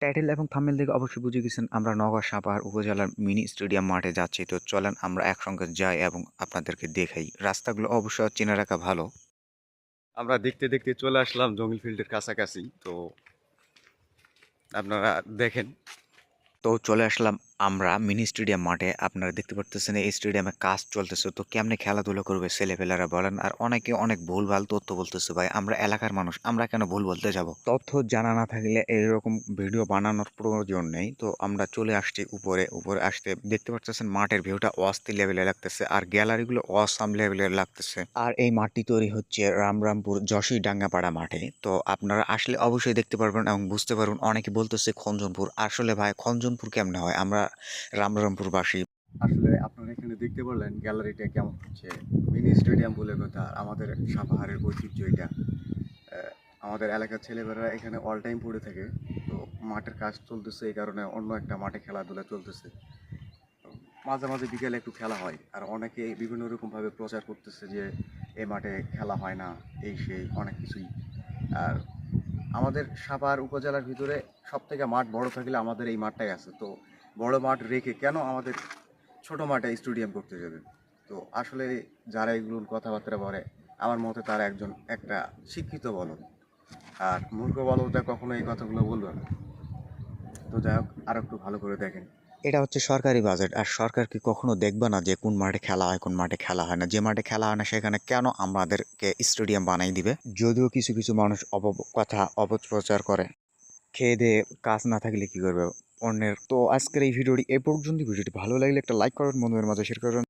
Title এবং থামেল দেখে অবশ্যই বুঝে গেছেন আমরা নগর সাপাহার উপজেলার মিনি স্টেডিয়াম মাঠে যাচ্ছি। তো চলেন আমরা একসঙ্গে যাই এবং আপনাদেরকে দেখাই। রাস্তাগুলো অবশ্যই চেনে রাখা ভালো। আমরা দেখতে দেখতে চলে আসলাম জঙ্গল ফিল্ডের কাছাকাছি। তো আপনারা দেখেন। তো চলে আসলাম আমরা মিনি স্টেডিয়াম মাঠে আপনারা দেখতে পারতেছেন এই স্টেডিয়ামে কাজ চলতেছে। তো কেমনে খেলাধুলা করবে ছেলেপেলেরা বলেন? আর অনেকে অনেক ভুলভাল তথ্য বলতেছে, ভাই, আমরা এলাকার মানুষ, আমরা কেন ভুল বলতে যাব? তথ্য জানা না থাকলে এইরকম ভিডিও বানানোর প্রয়োজন নেই। তো আমরা চলে আসছি উপরে উপরে আসতে দেখতে পাচ্ছেন মাঠের ভিউটা অস্থির লেভেলে লাগতেছে আর গ্যালারিগুলো অসাম লেভেলে লাগতেছে। আর এই মাঠটি তৈরি হচ্ছে রামরামপুর যশী ডাঙ্গাপাড়া মাঠে। তো আপনারা আসলে অবশ্যই দেখতে পারবেন এবং বুঝতে পারবেন। অনেকে বলতেছে খঞ্জনপুর আসলে ভাই খঞ্জনপুর কেমনে হয়? আমরা রামরামপুরবাসী। আসলে আপনারা এখানে দেখতে পারলেন গ্যালারিটা কেমন হচ্ছে। মিনি স্টেডিয়াম বলে কথা আমাদের সাপাহারের ঐতিহ্য এটা। আমাদের এলাকার ছেলেমেয়েরা এখানে অল টাইম পড়ে থাকে, তো মাঠের কাজ চলতেছে এই কারণে অন্য একটা মাঠে খেলাধুলা চলতেছে। মাঝে মাঝে বিকেলে একটু খেলা হয়, আর অনেকে বিভিন্ন রকমভাবে প্রচার করতেছে যে এই মাঠে খেলা হয় না, এই সেই, অনেক কিছুই। আর আমাদের সাপাহার উপজেলার ভিতরে সব থেকে মাঠ বড় থাকলে আমাদের এই মাঠটাই আছে, তো বড় মাঠ রেখে কেন আমাদের ছোট মাঠে স্টেডিয়াম করতে যাবে? তো আসলে যারা এগুলো কথাবার্তা বলে, আমার মতে তারা একজন, একটা শিক্ষিত বলদ। আর মূর্খ বলদটা কখনো এই কথাগুলো বলবে না। তো যাই হোক, আর একটু ভালো করে দেখেন। এটা হচ্ছে সরকারি বাজেট। আর সরকার কি কখনো দেখবে না যে কোন মাঠে খেলা হয়, কোন মাঠে খেলা হয় না? যে মাঠে খেলা হয় না, সেখানে কেন আমাদেরকে স্টেডিয়াম বানাই দিবে? যদিও কিছু কিছু মানুষ অপ কথা অপপ্রচার করে। খেয়ে দিয়ে কাজ না থাকলে কি করবে? অন্যের তো আজকের এই ভিডিওটি এ পর্যন্ত ভিডিওটি ভালো লাগলে একটা লাইক করবেন বন্ধুদের মাঝে শেয়ার করবেন